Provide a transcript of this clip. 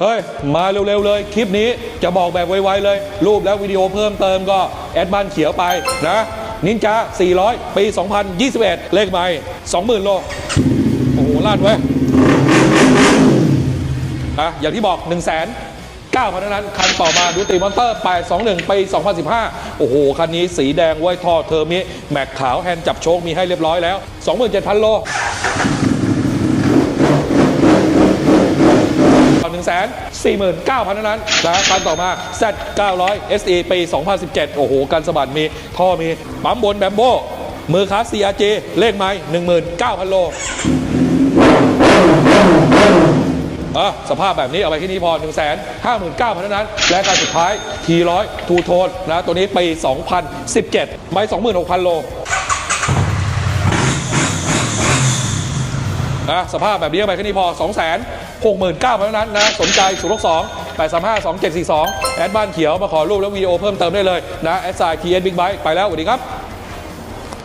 เฮ้ย มาเร็วๆเลย คลิปนี้จะบอกแบบไวๆเลย รูปแล้ววิดีโอเพิ่มเติมก็แอดบ้านเขียวไปนะนินจา 400 ปี 2021 เลขใหม่ 20,000 โล โอ้โหลาดเว้ยอะอย่างที่บอก 1 0 0 0 0 0 9พันนั้น คันต่อมาดูติมอนเตอร์ 821 ปี 2015 โอ้โห คันนี้สีแดงไว้ท่อเทอร์มิ แม็กขาวแฮนด์จับโชคมีให้เรียบร้อยแล้ว 27,000 โล หนึ่งแสนสี่หมื่นเก้าพันเท่านั้นนะคันต่อมา Z 900 SE ปี 2017 โอ้โหกันสะบัดมี ท่อมี ปั๊มบนแบมโบมือคาส CRG เลขไม้19,000 โลอะสภาพแบบนี้เอาไปที่นี้พอ1 5 9 0 0 0เท่านั้น และการสุดท้าย T100 ทูโทนนะตัวนี้ปี 2017ไม่26,000 โล นะสภาพแบบนี้ไปแค่นี้พอ 2 6 9 0 0 0เท่านั้นนะสนใจ0 6 2 8 3 5 2 7 4 2 แอดบ้านเขียวมาขอรูปและวิดีโอเพิ่มเติมได้เลยนะแอดไซน์ทีเอ็นบิ๊กไบค์ไปแล้วสวัสดีครับ